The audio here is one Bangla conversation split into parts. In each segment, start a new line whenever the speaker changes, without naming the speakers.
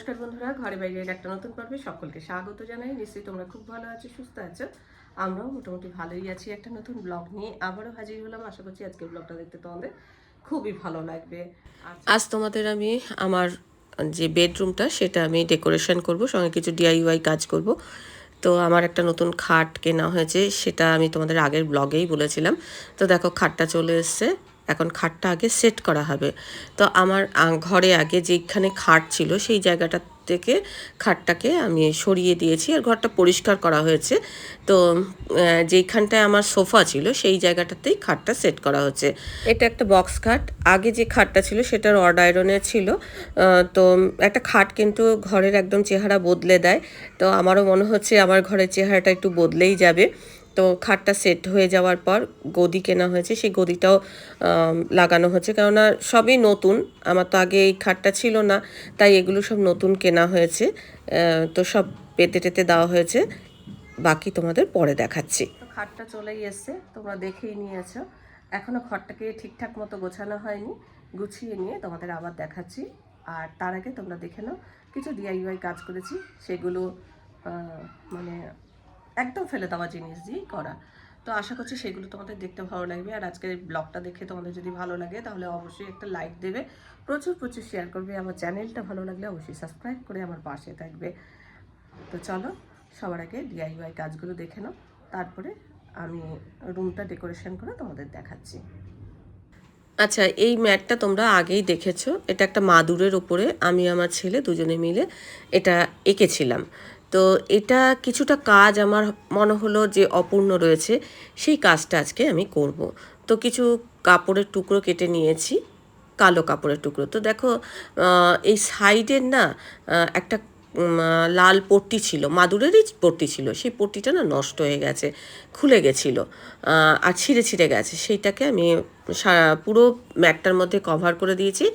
নমস্কার বন্ধুরা, ঘরে বাইরের একটা নতুন পর্বে সকলকে স্বাগত জানাই। নিশ্চয়ই তোমরা খুব ভালো আছো, সুস্থ আছো। আমরাও মোটামুটি ভালোই আছি একটা নতুন ব্লগ নিয়ে। আবারও হাজির হলাম, আশা করছি আজকের ব্লগটা দেখতে তোমাদের খুবই ভালো লাগবে। আজ তোমাদের আমি আমার যে বেডরুমটা, সেটা আমি ডেকোরেশন করব, সঙ্গে কিছু ডিআইওয়াই কাজ করব। তো আমার একটা নতুন খাট কেনা হয়েছে, সেটা আমি তোমাদের আগের ব্লগেই বলেছিলাম। তো দেখো, খাটটা চলে এসছে। এখন খাটটা আগে সেট করা হবে। তো আমার ঘরে আগে যেখানে খাট ছিল সেই জায়গাটা থেকে খাটটাকে আমি সরিয়ে দিয়েছি আর ঘরটা পরিষ্কার করা হয়েছে। তো যেইখানটায় আমার সোফা ছিল সেই জায়গাটাতেই খাটটা সেট করা হচ্ছে। এটা একটা বক্স খাট। আগে যে খাটটা ছিল সেটা রড আয়রনের ছিল। তো একটা খাট কিন্তু ঘরের একদম চেহারা বদলে দেয়। তো আমারও মনে হচ্ছে আমার ঘরের চেহারাটা একটু বদলেই যাবে। তো খাটটা সেট হয়ে যাওয়ার পর গদি কেনা হয়েছে, সেই গদিটাও লাগানো হচ্ছে। কেননা সবই নতুন, আমার তো আগে এই খাটটা ছিল না, তাই এগুলো সব নতুন কেনা হয়েছে তো সব পেতে টেতে দেওয়া হয়েছে। বাকি তোমাদের পরে দেখাচ্ছি। খাটটা চলেই এসছে, তোমরা দেখেই নিয়েছো। এখনও ঘরটাকে ঠিকঠাক মতো গোছানো হয়নি, গুছিয়ে নিয়ে তোমাদের আবার দেখাচ্ছি। আর তার আগে তোমরা দেখে নাও, কিছু ডিআইওয়াই কাজ করেছি, সেগুলো মানে একদম ফেলে দেওয়া জিনিস দিয়েই করা। তো আশা করছি সেগুলো তোমাদের দেখতে ভালো লাগবে। আর আজকের ব্লগটা দেখে তোমাদের যদি ভালো লাগে, তাহলে অবশ্যই একটা লাইক দেবে। প্রচুর প্রচুর শেয়ার করবে। আমার চ্যানেলটা ভালো লাগলে অবশ্যই সাবস্ক্রাইব করে আমার পাশে থাকবে। তো চলো, সবার আগে ডিআইওয়াই কাজগুলো দেখে নাও। তারপরে আমি রুমটা ডেকোরেশন করে তোমাদের দেখাচ্ছি। আচ্ছা এই ম্যাটটা তোমরা আগেই দেখেছ। এটা একটা মাদুরের ওপরে আমি আমার ছেলে দুজনে মিলে এটা এঁকেছিলাম। তো এটা কিছুটা কাজ আমার মনে হলো যে অপূর্ণ রয়েছে, সেই কাজটা আজকে আমি করব। তো কিছু কাপড়ের টুকরো কেটে নিয়েছি, কালো কাপড়ের টুকরো। তো দেখো এই সাইডের না একটা লাল পট্টি ছিল, মাদুরেরই পট্টি ছিল, সেই পট্টিটা না নষ্ট হয়ে গেছে, খুলে গেছিল আর ছিঁড়ে ছিঁড়ে গেছে, সেইটাকে আমি সারা পুরো ম্যাটটার মধ্যে কভার করে দিয়েছি।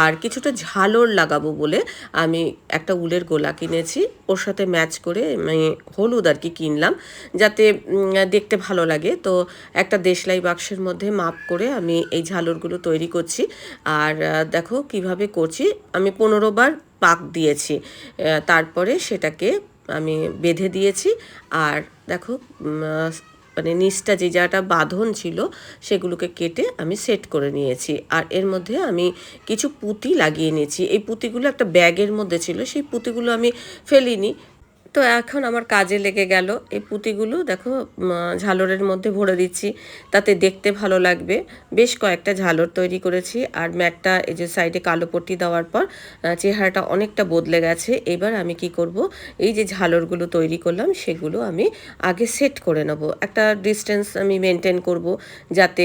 আর কিছুটা ঝালর লাগাবো বলে আমি একটা উলের গোলা কিনেছি। ওর সাথে ম্যাচ করে আমি হলুদ আর কি কিনলাম, যাতে দেখতে ভালো লাগে। তো একটা দেশলাই বাক্সের মধ্যে মাপ করে আমি এই ঝালরগুলো তৈরি করছি। আর দেখো কীভাবে করছি। আমি পনেরো বার পাক দিয়েছি। তারপরে সেটাকে আমি বেঁধে দিয়েছি। আর দেখো মানে নিচটা যে যাটা বাঁধন ছিল, সেগুলোকে কেটে আমি সেট করে নিয়েছি। আর এর মধ্যে আমি কিছু পুঁতি লাগিয়ে নিয়েছি। এই পুঁতিগুলো একটা ব্যাগের মধ্যে ছিল, সেই পুঁতিগুলো আমি ফেলিনি। তো এখন আমার কাজে লেগে গেল। এই পুঁতিগুলো দেখো ঝালরের মধ্যে ভরে দিচ্ছি। তাতে দেখতে ভালো লাগবে। বেশ কয়েকটা ঝালর তৈরি করেছি। আর ম্যাটটা এই যে সাইডে কালো পট্টি দেওয়ার পর চেহারাটা অনেকটা বদলে গেছে। এবার আমি কি করব? এই যে ঝালরগুলো তৈরি করলাম, সেগুলো আমি আগে সেট করে নেব। একটা ডিস্টেন্স আমি মেনটেন করব যাতে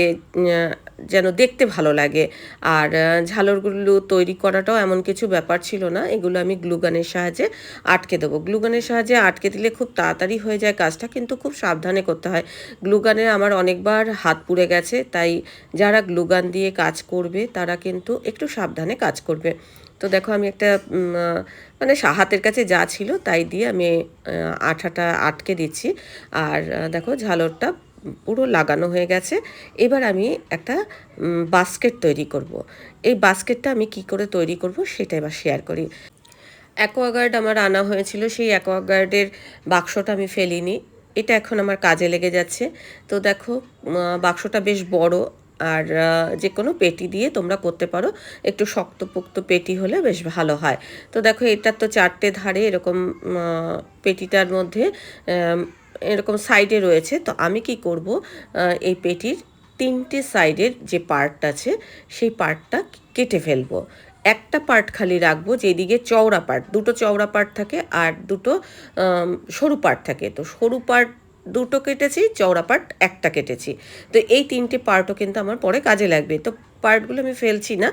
যেন দেখতে ভালো লাগে। আর ঝালরগুলো তৈরি করাটাও এমন কিছু ব্যাপার ছিল না। এগুলো আমি গ্লুগানের সাহায্যে আটকে দেবো। গ্লুগানের সাহায্যে আটকে দিলে খুব তাড়াতাড়ি হয়ে যায় কাজটা, কিন্তু খুব সাবধানে করতে হয়। গ্লুগানে আমার অনেকবার হাত পুড়ে গেছে, তাই যারা গ্লুগান দিয়ে কাজ করবে, তারা কিন্তু একটু সাবধানে কাজ করবে। তো দেখো, আমি একটা মানে হাতের কাছে যা ছিল তাই দিয়ে আমি আঠাটা আটকে দিচ্ছি। আর দেখো, ঝালরটা পুরো লাগানো হয়ে গেছে। এবার আমি একটা বাস্কেট তৈরি করব। এই বাস্কেটটা আমি কি করে তৈরি করব সেটা এবার শেয়ার করি। অ্যাকোয়াগার্ড আমার আনা হয়েছিল, সেই অ্যাকোয়াগার্ডের বাক্সটা আমি ফেলিনি। এটা এখন আমার কাজে লেগে যাচ্ছে। তো দেখো বাক্সটা বেশ বড় আর যে কোনো পেটি দিয়ে তোমরা করতে পারো। একটু শক্তপোক্ত পেটি হলে বেশ ভালো হয়। তো দেখো এটার তো চারটে ধারে এরকম পেটিটার মধ্যে এরকম সাইডে রয়েছে। তো আমি কি করব এই পেটির তিনটে সাইডের যে পার্ট আছে, সেই পার্টটা কেটে ফেলব। একটা পার্ট খালি রাখব, যেদিকে চওড়া পার্ট দুটো চওড়া পার্ট থাকে আর দুটো সরু পার্ট থাকে। তো সরু পার্ট দুটো কেটেছি, চওড়া পার্ট একটা কেটেছি। তো এই তিনটে পার্টও কিন্তু আমার পরে কাজে লাগবে। তো পার্টগুলো আমি ফেলছি না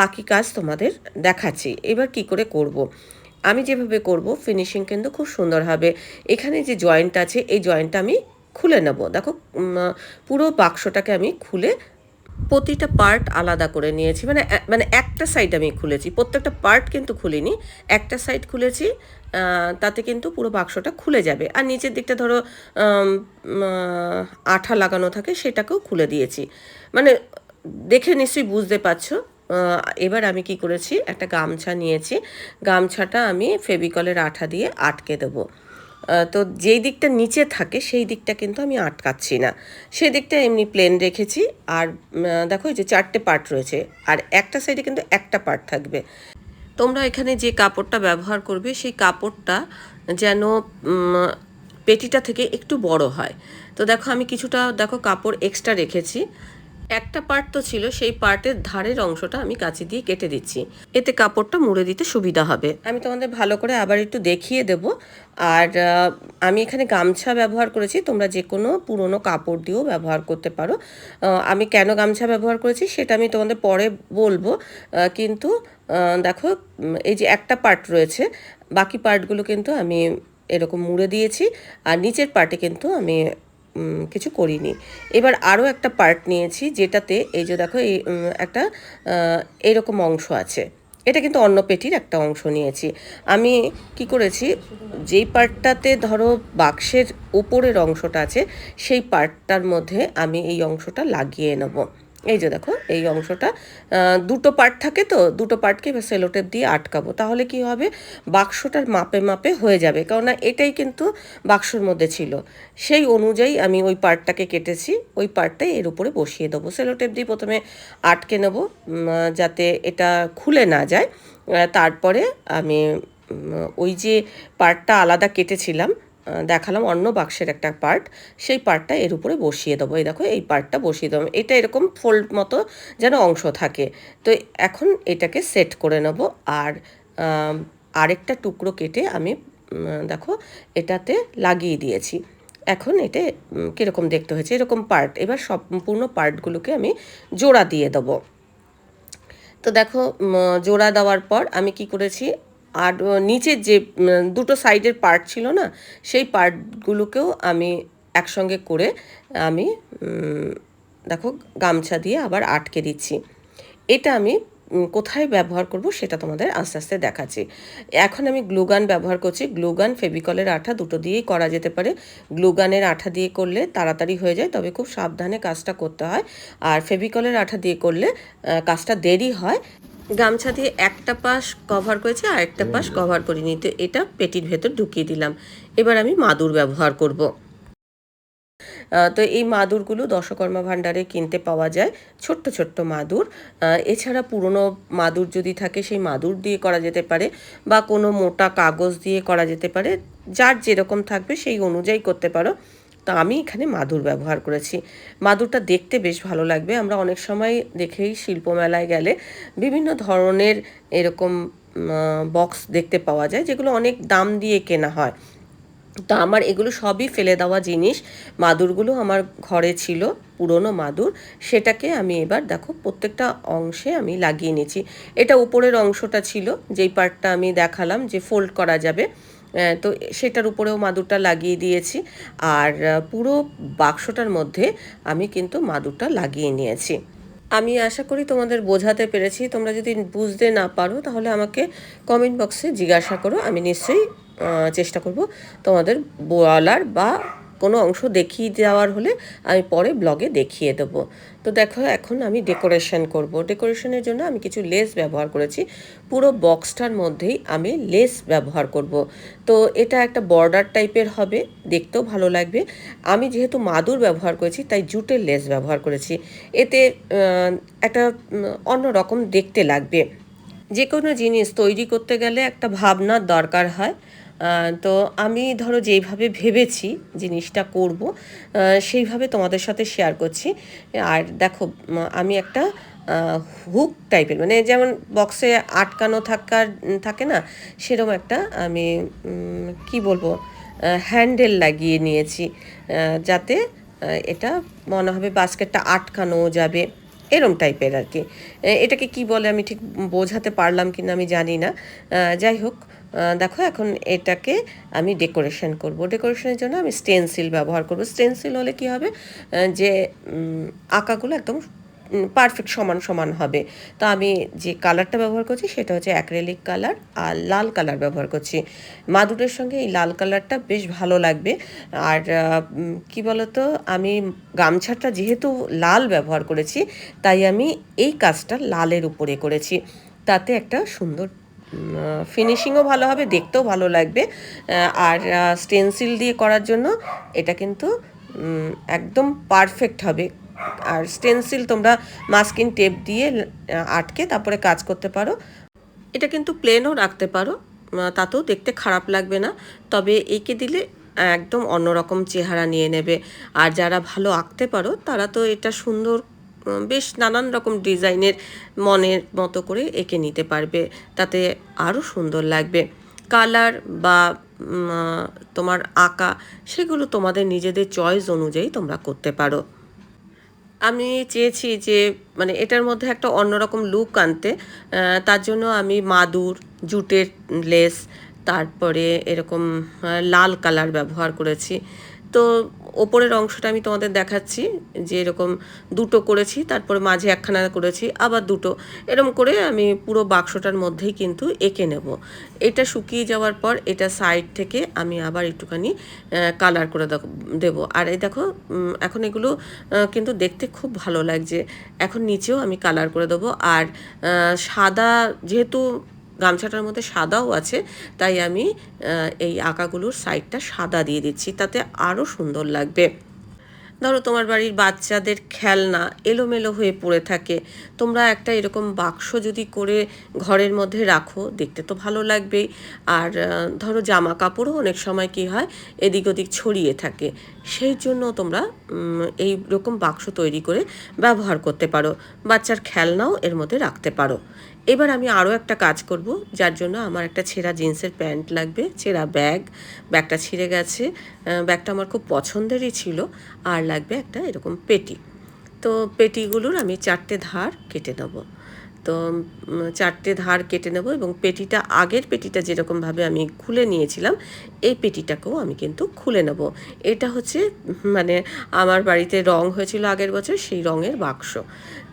বাকি কাজ তোমাদের দেখাচ্ছি। এবার কি করে করব। আমি যেভাবে করব ফিনিশিং কিন্তু খুব সুন্দর হবে। এখানে যে জয়েন্ট আছে, এই জয়েন্টটা আমি খুলে নেব। দেখো পুরো বাক্সটাকে আমি খুলে প্রতিটা পার্ট আলাদা করে নিয়েছি। মানে মানে একটা সাইড আমি খুলেছি। প্রত্যেকটা পার্ট কিন্তু খুলিনি। একটা সাইড খুলেছি তাতে কিন্তু পুরো বাক্সটা খুলে যাবে। আর নিচের দিকটা ধরো আঠা লাগানো থাকে, সেটাকেও খুলে দিয়েছি। মানে দেখে নিশ্চয়ই বুঝতে পারছ এবার আমি কি করেছি, একটা গামছা নিয়েছি। গামছাটা আমি ফেভিকলের আঠা দিয়ে আটকে দেবো। তো যেই দিকটা নিচে থাকে, সেই দিকটা কিন্তু আমি আটকাচ্ছি না। সেই দিকটা এমনি প্লেন রেখেছি। আর দেখো এই যে চারটে পার্ট রয়েছে। আর একটা সাইডে কিন্তু একটা পার্ট থাকবে। তোমরা এখানে যে কাপড়টা ব্যবহার করবে, সেই কাপড়টা যেন পেটিটা থেকে একটু বড় হয়। তো দেখো আমি কিছুটা, দেখো কাপড় এক্সট্রা রেখেছি। একটা পার্ট তো ছিল, সেই পার্টের ধারের অংশটা আমি কাঁচি দিয়ে কেটে দিচ্ছি। এতে কাপড়টা মুড়ে দিতে সুবিধা হবে। আমি তোমাদের ভালো করে আবার একটু দেখিয়ে দেব। আর আমি এখানে গামছা ব্যবহার করেছি, তোমরা যে কোনো পুরনো কাপড় দিয়েও ব্যবহার করতে পারো। আমি কেন গামছা ব্যবহার করেছি সেটা আমি তোমাদের পরে বলব। কিন্তু দেখো এই যে একটা পার্ট রয়েছে, বাকি পার্টগুলো কিন্তু আমি এরকম মুড়ে দিয়েছি। আর নিচের পার্টে কিন্তু আমি কিছু করিনি। এবার আরও একটা পার্ট নিয়েছি যেটাতে এই যে দেখো এই একটা এরকম অংশ আছে। এটা কিন্তু অন্য পেটির একটা অংশ নিয়েছি। আমি কি করেছি, যেই পার্টটাতে ধরো বাক্সের উপরের অংশটা আছে, সেই পার্টটার মধ্যে আমি এই অংশটা লাগিয়ে নেব। এই যে দেখো, এই অংশটা। দুটো পার্ট থাকে তো, দুটো পার্টকে সেলোটেপ দিয়ে আটকাবো। তাহলে কি হবে? বাক্সটার মাপে মাপে হয়ে যাবে। কেননা এটাই কিন্তু বাক্সর মধ্যে ছিল। সেই অনুযায়ী আমি ওই পার্টটাকে কেটেছি, ওই পার্টটাই এর উপরে বসিয়ে দেবো। সেলোটেপ দিয়ে প্রথমে আটকে নেব যাতে এটা খুলে না যায়। তারপরে আমি ওই যে পার্টটা আলাদা কেটেছিলাম দেখালাম অন্য বাক্সের একটা পার্ট সেই পার্টটা এর উপরে বসিয়ে দেবো। এই দেখো, এই পার্টটা বসিয়ে দেবো। এটা এরকম ফোল্ড মতো যেন অংশ থাকে। তো এখন এটাকে সেট করে নেব। আর আরেকটা টুকরো কেটে আমি দেখো, এটাতে লাগিয়ে দিয়েছি। এখন এটা কীরকম দেখতে হয়েছে? এরকম পার্ট এবার সম্পূর্ণ পার্টগুলোকে আমি জোড়া দিয়ে দেবো। তো দেখো জোড়া দেওয়ার পর আমি কি করেছি? আর নিচের যে দুটো সাইডের পার্ট ছিল না, সেই পার্টগুলোকেও আমি একসঙ্গে করে আমি দেখো গামছা দিয়ে আবার আটকে দিচ্ছি। এটা আমি কোথায় ব্যবহার করব সেটা তোমাদের আস্তে আস্তে দেখাচ্ছি। এখন আমি গ্লুগান ব্যবহার করছি। গ্লুগান ফেভিকলের আঠা দুটো দিয়েই করা যেতে পারে। গ্লুগানের আঠা দিয়ে করলে তাড়াতাড়ি হয়ে যায়, তবে খুব সাবধানে কাজটা করতে হয়। আর ফেভিকলের আঠা দিয়ে করলে কাজটা দেরি হয়। গামছা দিয়ে একটা পাশ কভার করেছি আর একটা পাশ কভার করিনি। তো এটা পেটির ভেতর ঢুকিয়ে দিলাম। এবার আমি মাদুর ব্যবহার করব। তো এই মাদুরগুলো দশকর্মা ভাণ্ডারে কিনতে পাওয়া যায়। ছোট্ট ছোট্ট মাদুর। এছাড়া পুরনো মাদুর যদি থাকে সেই মাদুর দিয়ে করা যেতে পারে বা কোনো মোটা কাগজ দিয়ে করা যেতে পারে। যার যেরকম থাকবে সেই অনুযায়ী করতে পারো। তো আমি এখানে মাদুর ব্যবহার করেছি। মাদুরটা দেখতে বেশ ভালো লাগবে। আমরা অনেক সময় দেখেই শিল্পমেলায় গেলে বিভিন্ন ধরনের এরকম বক্স দেখতে পাওয়া যায়, যেগুলো অনেক দাম দিয়ে কেনা হয়। তো আমার এগুলো সবই ফেলে দেওয়া জিনিস। মাদুরগুলো আমার ঘরে ছিল, পুরনো মাদুর। সেটাকে আমি এবার দেখো প্রত্যেকটা অংশে আমি লাগিয়ে নিয়েছি। এটা উপরের অংশটা ছিল, যেই পার্টটা আমি দেখালাম যে ফোল্ড করা যাবে। তো সেটার উপরেও মাদুরটা লাগিয়ে দিয়েছি। আর পুরো বাক্সটার মধ্যে আমি কিন্তু মাদুরটা লাগিয়ে নিয়েছি। আমি আশা করি তোমাদের বোঝাতে পেরেছি। তোমরা যদি বুঝতে না পারো, তাহলে আমাকে কমেন্ট বক্সে জিজ্ঞাসা করো। আমি নিশ্চয়ই চেষ্টা করব তোমাদের বলার বা কোনো অংশ দেখিয়ে দেওয়ার হলে আমি পরে ব্লগে দেখিয়ে দেবো। তো দেখো, এখন আমি ডেকোরেশন করব। ডেকোরেশনের জন্য আমি কিছু লেস ব্যবহার করেছি। পুরো বক্সটার মধ্যেই আমি লেস ব্যবহার করব। তো এটা একটা বর্ডার টাইপের হবে, দেখতেও ভালো লাগবে। আমি যেহেতু মাদুর ব্যবহার করেছি, তাই জুটের লেস ব্যবহার করেছি। এতে একটা অন্য রকম দেখতে লাগবে। যে কোনো জিনিস তৈরি করতে গেলে একটা ভাবনার দরকার হয়। তো আমি ধরো যেইভাবে ভেবেছি জিনিসটা করব সেইভাবে তোমাদের সাথে শেয়ার করছি। আর দেখো আমি একটা হুক টাইপের মানে যেমন বক্সে আটকানো থাকার থাকে না সেরকম একটা আমি কি বলব হ্যান্ডেল লাগিয়ে নিয়েছি যাতে এটা মনে হবে বাস্কেটটা আটকানো যাবে, এরম টাইপের আর কি। এটাকে কি বলে আমি ঠিক বোঝাতে পারলাম কি না আমি জানি না। যাই হোক দেখো এখন এটাকে আমি ডেকোরেশন করব। ডেকোরেশনের জন্য আমি স্টেনসিল ব্যবহার করব। স্টেনসিল হলে কি হবে? যে আঁকাগুলো একদম পারফেক্ট সমান সমান হবে। তো আমি যে কালারটা ব্যবহার করছি সেটা হচ্ছে অ্যাক্রেলিক কালার আর লাল কালার ব্যবহার করছি। মাদুরের সঙ্গে এই লাল কালারটা বেশ ভালো লাগবে। আর কি বলতো, আমি গামছাটা যেহেতু লাল ব্যবহার করেছি, তাই আমি এই কাজটা লালের উপরে করেছি। তাতে একটা সুন্দর ফিনিশিংও ভালো হবে, দেখতেও ভালো লাগবে। আর স্টেনসিল দিয়ে করার জন্য এটা কিন্তু একদম পারফেক্ট হবে। আর স্টেনসিল তোমরা মাস্কিন টেপ দিয়ে আটকে তারপরে কাজ করতে পারো। এটা কিন্তু প্লেনও রাখতে পারো। তাতেও দেখতে খারাপ লাগবে না। তবে এঁকে দিলে, একদম অন্যরকম চেহারা নিয়ে নেবে। আর যারা ভালো আঁকতে পারো, তারা তো এটা সুন্দর বেশ নানান রকম ডিজাইনের মনের মতো করে এঁকে নিতে পারবে। তাতে আরও সুন্দর লাগবে। কালার বা তোমার আঁকা, সেগুলো তোমাদের নিজেদের চয়েস অনুযায়ী তোমরা করতে পারো। আমি চেয়েছি যে মানে এটার মধ্যে একটা অন্যরকম লুক আনতে। তার জন্য আমি মাদুর, জুটের লেস, তারপরে এরকম লাল কালার ব্যবহার করেছি। তো ওপরের অংশটা আমি তোমাদের দেখাচ্ছি, যে এরকম দুটো করেছি, তারপরে মাঝে একখানা করেছি, আবার দুটো। এরকম করে আমি পুরো বাক্সটার মধ্যেই কিন্তু এঁকে নেব। এটা শুকিয়ে যাওয়ার পর এটা সাইড থেকে আমি আবার একটুখানি কালার করে দেবো। আর এই দেখো এখন এগুলো কিন্তু দেখতে খুব ভালো লাগছে। এখন নিচেও আমি কালার করে দেবো। আর সাদা যেহেতু গামছাটার মধ্যে সাদাও আছে, তাই আমি এই আঁকাগুলোর সাইডটা সাদা দিয়ে দিচ্ছি, তাতে আরও সুন্দর লাগবে। ধরো তোমার বাড়ির বাচ্চাদের খেলনা এলোমেলো হয়ে পড়ে থাকে, তোমরা একটা এরকম বাক্স যদি করে ঘরের মধ্যে রাখো, দেখতে তো ভালো লাগবেই। আর ধরো জামা কাপড়ও অনেক সময় কি হয়, এদিক ওদিক ছড়িয়ে থাকে, সেই জন্য তোমরা এই রকম বাক্স তৈরি করে ব্যবহার করতে পারো, বাচ্চার খেলনাও এর মধ্যে রাখতে পারো। এবার আমি আরও একটা কাজ করব, যার জন্য আমার একটা ছেঁড়া জিন্সের প্যান্ট লাগবে, ছেঁড়া ব্যাগ। ব্যাগটা ছিঁড়ে গেছে ব্যাগটা আমার খুব পছন্দেরই ছিল, আর লাগবে একটা এরকম পেটি। তো পেটিগুলোর আমি চারটে ধার কেটে নেব। তো চারটে ধার কেটে নেব এবং পেটিটা, আগের পেটিটা যেরকমভাবে আমি খুলে নিয়েছিলাম, এই পেটিটাকেও আমি কিন্তু খুলে নেব। এটা হচ্ছে মানে আমার বাড়িতে রং হয়েছিল আগের বছর, সেই রঙের বাক্স।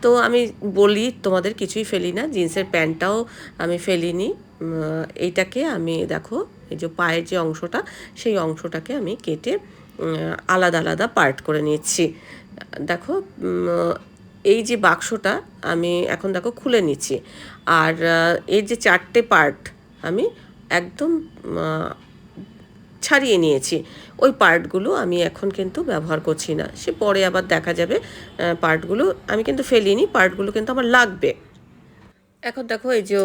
তো আমি বলি, তোমাদের কিছুই ফেলি না, জিন্সের প্যান্টটাও আমি ফেলিনি। এইটাকে আমি, দেখো, এই যে পায়ের যে অংশটা, সেই অংশটাকে আমি কেটে আলাদা আলাদা পার্ট করে নিচ্ছি। দেখো এই যে বাক্সটা আমি এখন দেখো খুলে নিচ্ছি। আর এর যে চারটে পার্ট আমি একদম ছাড়িয়ে নিয়েছি। ওই পার্টগুলো আমি এখন কিন্তু ব্যবহার করছি না। সে পরে আবার দেখা যাবে পার্টগুলো আমি কিন্তু ফেলিনি পার্টগুলো কিন্তু আমার লাগবে। এখন দেখো এই যে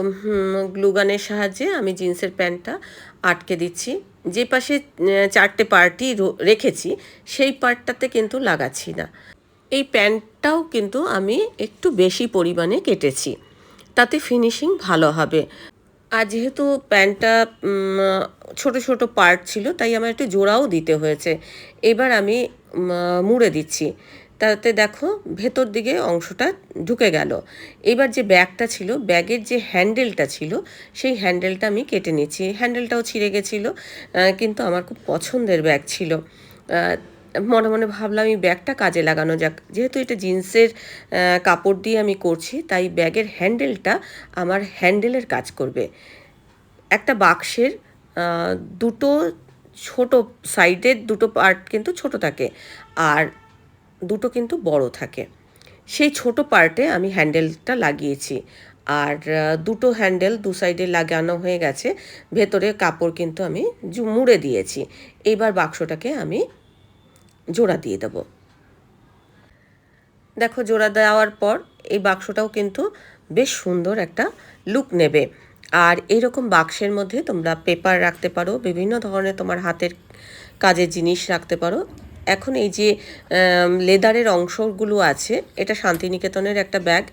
গ্লুগানের সাহায্যে আমি জিন্সের প্যান্টটা আটকে দিচ্ছি। যে পাশে চারটে পার্টই রো- রেখেছি, সেই পার্টটাতে কিন্তু লাগাচ্ছি না। এই প্যান্টটাও কিন্তু আমি একটু বেশি পরিমাণে কেটেছি। তাতে ফিনিশিং ভালো হবে। আর যেহেতু প্যান্টটা ছোট ছোট পার্ট ছিল, তাই আমার একটু জোড়াও দিতে হয়েছে। এবার আমি মুড়ে দিচ্ছি। তাতে দেখো, ভেতর দিকে অংশটা ঢুকে গেল। এবার যে ব্যাগটা ছিল, ব্যাগের যে হ্যান্ডেলটা ছিল, সেই হ্যান্ডেলটা আমি কেটে নিচ্ছি। হ্যান্ডেলটাও ছিঁড়ে গেছিল কিন্তু আমার খুব পছন্দের ব্যাগ ছিল। মনে মনে ভাবলাম এই ব্যাগটা কাজে লাগানো যাক। যেহেতু এটা জিন্সের কাপড় দিয়ে আমি করছি, তাই ব্যাগের হ্যান্ডেলটা আমার হ্যান্ডেলের কাজ করবে। একটা বাক্সের দুটো ছোট সাইডের দুটো পার্ট কিন্তু ছোট থাকে আর দুটো কিন্তু বড় থাকে। সেই ছোট পার্টে আমি হ্যান্ডেলটা লাগিয়েছি আর দুটো হ্যান্ডেল দু সাইডে লাগানো হয়ে গেছে। ভেতরে কাপড় কিন্তু আমি মুড়ে দিয়েছি। এইবার বাক্সটাকে আমি জোড়া দিয়ে দেবো। দেখো জোড়া দেওয়ার পর এই বাক্সটাও কিন্তু বেশ সুন্দর একটা লুক নেবে। আর এইরকম বাক্সের মধ্যে তোমরা পেপার রাখতে পারো, বিভিন্ন ধরনের তোমার হাতের কাজের জিনিস রাখতে পারো। এখন এই যে লেদারের অংশগুলো আছে, এটা শান্তিনিকেতনের একটা ব্যাগ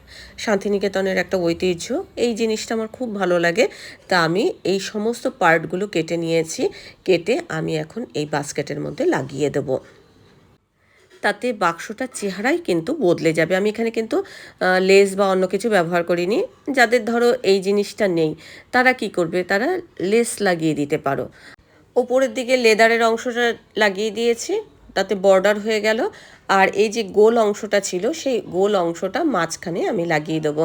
শান্তিনিকেতনের একটা ঐতিহ্য। এই জিনিসটা আমার খুব ভালো লাগে, তা আমি এই সমস্ত পার্টগুলো কেটে নিয়েছি, কেটে আমি এখন এই বাস্কেটের মধ্যে লাগিয়ে দেবো। তাতে বাক্সটার চেহারাই কিন্তু বদলে যাবে। আমি এখানে কিন্তু লেস বা অন্য কিছু ব্যবহার করিনি। যাদের ধরো এই জিনিসটা নেই, তারা কি করবে? তারা লেস লাগিয়ে দিতে পারো। ওপরের দিকে লেদারের অংশটা লাগিয়ে দিয়েছি, তাতে বর্ডার হয়ে গেল। আর এই যে গোল অংশটা ছিল, সেই গোল অংশটা মাঝখানে আমি লাগিয়ে দেবো।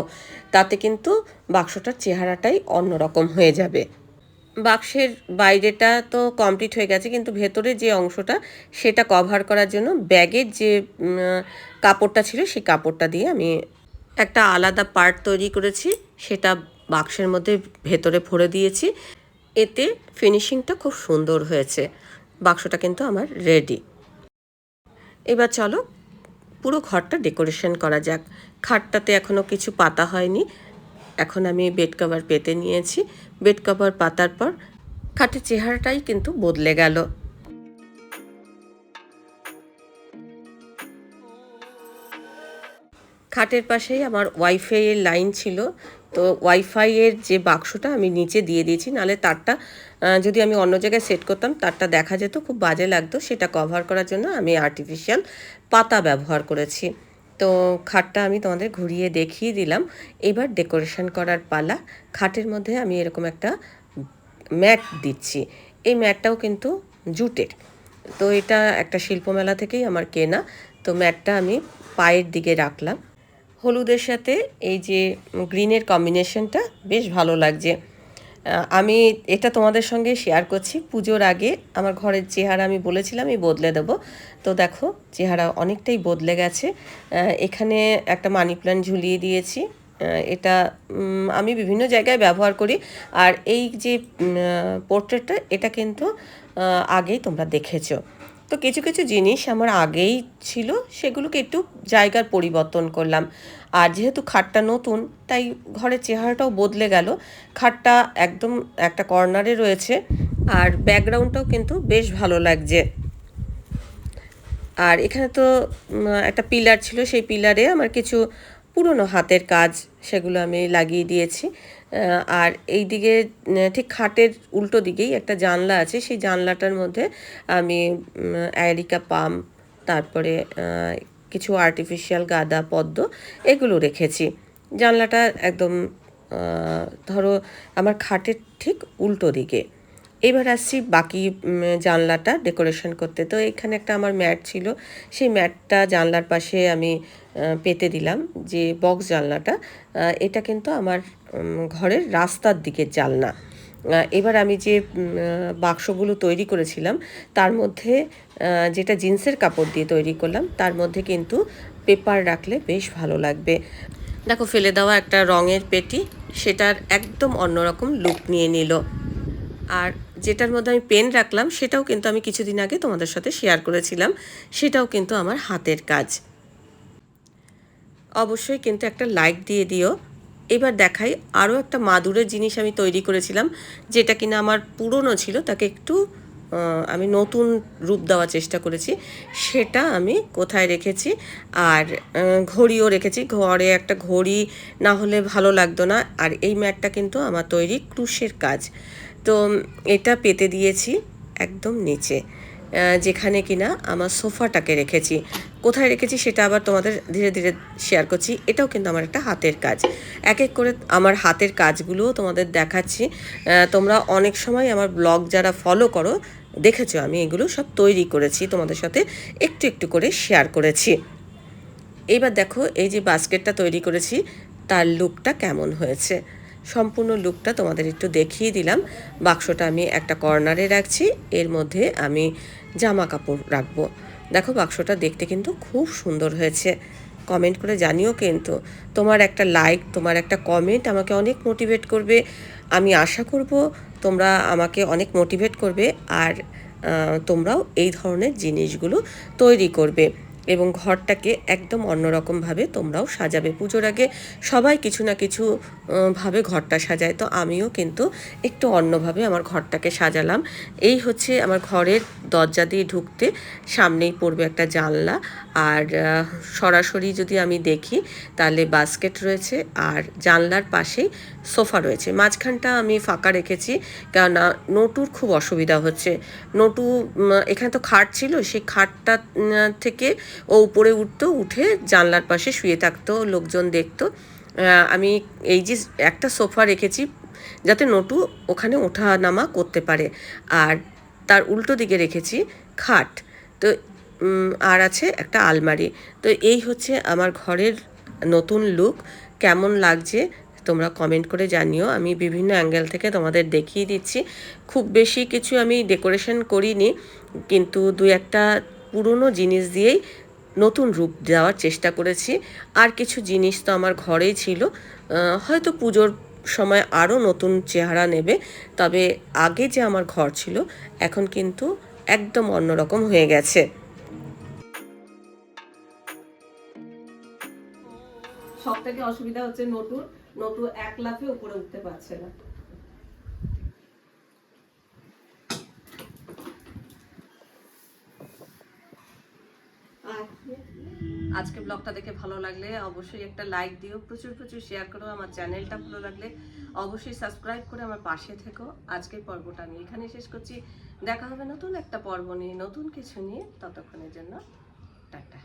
তাতে কিন্তু বাক্সটার চেহারাটাই অন্যরকম হয়ে যাবে। বাক্সের বাইরেটা তো কমপ্লিট হয়ে গেছে, কিন্তু ভেতরে যে অংশটা সেটা কভার করার জন্য ব্যাগের যে কাপড়টা ছিল সেই কাপড়টা দিয়ে আমি একটা আলাদা পার্ট তৈরি করেছি, সেটা বাক্সের মধ্যে ভেতরে ভরে দিয়েছি। এতে ফিনিশিংটা খুব সুন্দর হয়েছে, বাক্সটা কিন্তু আমার রেডি এবার চলো, পুরো ঘরটা ডেকোরেশন করা যাক। খাটটাতে এখনও কিছু পাতা হয়নি, এখন আমি বেড কভার পেতে নিয়েছি। বেড কভার পাতার পর খাটের চেহারাটাই কিন্তু বদলে গেল। খাটের পাশেই আমার ওয়াইফাই এর লাইন ছিল। তো ওয়াইফাই এর যে বাক্সটা আমি নিচে দিয়ে দিয়েছি, নালে তারটা যদি আমি অন্য জায়গায় সেট করতাম, তারটা দেখা যেত, খুব বাজে লাগতো। সেটা কভার করার জন্য আমি আর্টিফিশিয়াল পাতা ব্যবহার করেছি। তো খাটটা আমি তোমাদের ঘুরিয়ে দেখিয়ে দিলাম। এবার ডেকোরেশন করার পালা। খাটের মধ্যে আমি এরকম একটা ম্যাট দিচ্ছি। এই ম্যাটটাও কিন্তু জুটের। তো এটা একটা শিল্পমেলা থেকেই আমার কেনা। তো ম্যাটটা আমি পায়ের দিকে রাখলাম। হলুদের সাথে এই যে গ্রিনের কম্বিনেশনটা বেশ ভালো লাগছে। আমি এটা তোমাদের সঙ্গে শেয়ার করছি। পুজোর আগে আমার ঘরের চেহারা আমি বলেছিলাম আমি বদলে দেবো। তো দেখো, চেহারা অনেকটাই বদলে গেছে। এখানে একটা মানি প্ল্যান্ট ঝুলিয়ে দিয়েছি। এটা আমি বিভিন্ন জায়গায় ব্যবহার করি। আর এই যে পোর্ট্রেটটা, এটা কিন্তু আগেই তোমরা দেখেছ। তো কিছু কিছু জিনিস আমার আগেই ছিল, সেগুলোকে একটু জায়গার পরিবর্তন করলাম। আর যেহেতু খাটটা নতুন, তাই ঘরের চেহারাটাও বদলে গেল। খাটটা একদম একটা কর্নারে রয়েছে, আর ব্যাকগ্রাউন্ডটাও কিন্তু বেশ ভালো লাগছে। আর এখানে তো একটা পিলার ছিল, সেই পিলারে আমার কিছু পুরনো হাতের কাজ সেগুলো আমি লাগিয়ে দিয়েছি। আর এই দিকে ঠিক খাটের উল্টো দিকেই একটা জানলা আছে। সেই জানলাটার মধ্যে আমি অ্যারিকা পাম, তারপরে কিছু আর্টিফিশিয়াল গাদা পদ্ম এগুলো রেখেছি। জানলাটা একদম ধরো আমার খাটের ঠিক উল্টো দিকে। এবার আসছি বাকি জানলাটা ডেকোরেশন করতে। তো এখানে একটা আমার ম্যাট ছিল। সেই ম্যাটটা জানলার পাশে আমি পেতে দিলাম যে বক্স জানলাটা। এটা কিন্তু আমার ঘরের রাস্তার দিকের জানলা। এবার আমি যে বাক্সগুলো তৈরি করেছিলাম, তার মধ্যে যেটা জিন্সের কাপড় দিয়ে তৈরি করলাম, তার মধ্যে কিন্তু পেপার রাখলে বেশ ভালো লাগবে। দেখো, ফেলে দেওয়া একটা রঙের পেটি, সেটার একদম অন্যরকম লুক নিয়ে নিল। আর যেটার মধ্যে আমি পেন রাখলাম, সেটাও কিন্তু আমি কিছুদিন আগে তোমাদের সাথে শেয়ার করেছিলাম, সেটাও কিন্তু আমার হাতের কাজ। অবশ্যই কিন্তু একটা লাইক দিয়ে দিও। এবার দেখাই আরও একটা মাদুরের জিনিস আমি তৈরি করেছিলাম, যেটা কিনা আমার পুরনো ছিল, তাকে একটু আমি নতুন রূপ দেওয়ার চেষ্টা করেছি। সেটা আমি কোথায় রেখেছি? আর ঘড়িও রেখেছি। ঘরে একটা ঘড়ি না হলে ভালো লাগতো না। আর এই ম্যাটটা কিন্তু আমার তৈরি ক্রুশের কাজ। তো, এটা পেতে দিয়েছি একদম নিচে যেখানে কিনা আমার সোফাটাকে রেখেছি। কোথায় রেখেছি সেটা আবার তোমাদের ধীরে ধীরে শেয়ার করছি। এটাও কিন্তু আমার একটা হাতের কাজ। এক এক করে আমার হাতের কাজগুলোও তোমাদের দেখাচ্ছি। তোমরা অনেক সময় আমার ব্লগ যারা ফলো করো, দেখেছ আমি এগুলো সব তৈরি করেছি, তোমাদের সাথে একটু একটু করে শেয়ার করেছি। এইবার দেখো, এই যে বাস্কেটটা তৈরি করেছি, তার লুকটা কেমন হয়েছে? সম্পূর্ণ লুকটা তোমাদের একটু দেখিয়ে দিলাম। বাক্সটা আমি একটা কর্নারে রাখছি, এর মধ্যে আমি জামা কাপড় রাখব। দেখো বাক্সটা দেখতে কিন্তু খুব সুন্দর হয়েছে। কমেন্ট করে জানিও কিন্তু, তোমার একটা লাইক তোমার একটা কমেন্ট আমাকে অনেক মোটিভেট করবে। আমি আশা করব তোমরা আমাকে অনেক মোটিভেট করবে আর তোমরাও এই ধরনের জিনিসগুলো তৈরি করবে। এবং ঘরটাকে একদম অন্যরকমভাবে তোমরাও সাজাবে। পুজোর আগে সবাই কিছু না কিছু ভাবে ঘরটা সাজায়। তো আমিও কিন্তু একটু অন্যভাবে আমার ঘরটাকে সাজালাম। এই হচ্ছে আমার ঘরের দরজা দিয়ে ঢুকতে সামনেই পড়বে একটা জানলা। আর সরাসরি যদি আমি দেখি তাহলে বাস্কেট রয়েছে। আর জানলার পাশেই সোফা রয়েছে। মাঝখানটা আমি ফাঁকা রেখেছি কেননা নটুর খুব অসুবিধা হচ্ছে। নটু এখানে তো খাট ছিল, সেই খাটটা থেকে ও উপরে উঠতো, উঠে জানলার পাশে শুয়ে থাকতো, লোকজন দেখতো। আমি এই যে একটা সোফা রেখেছি যাতে নটু ওখানে ওঠা নামা করতে পারে। আর তার উল্টো দিকে রেখেছি খাট। তো আর আছে একটা আলমারি। তো এই হচ্ছে আমার ঘরের নতুন লুক। কেমন লাগছে তোমরা কমেন্ট করে জানিও। আমি বিভিন্ন অ্যাঙ্গেল থেকে তোমাদের দেখিয়ে দিচ্ছি। খুব বেশি কিছু আমি ডেকোরেশন করিনি, কিন্তু দু একটা পুরনো জিনিস দিয়েই নতুন রূপ দেওয়ার চেষ্টা করেছি। আর কিছু জিনিস তো আমার ঘরেই ছিল। হয়তো পুজোর সময় আরও নতুন চেহারা নেবে, তবে আগে যে আমার ঘর ছিল, এখন কিন্তু একদম অন্যরকম হয়ে গেছে। সব থেকে অসুবিধা হচ্ছে নটুর নটু এক লাফে উপরে উঠতে পারছে না। আজকে ব্লগটা দেখে ভালো লাগলে অবশ্যই একটা লাইক দিও, প্রচুর প্রচুর শেয়ার করো, আমার চ্যানেলটা ভালো লাগলে অবশ্যই সাবস্ক্রাইব করে আমার পাশে থেকো। আজকের পর্বটা আমি এখানে শেষ করছি। দেখা হবে নতুন একটা পর্ব নিয়ে, নতুন কিছু নিয়ে, ততক্ষণের জন্য টাটা।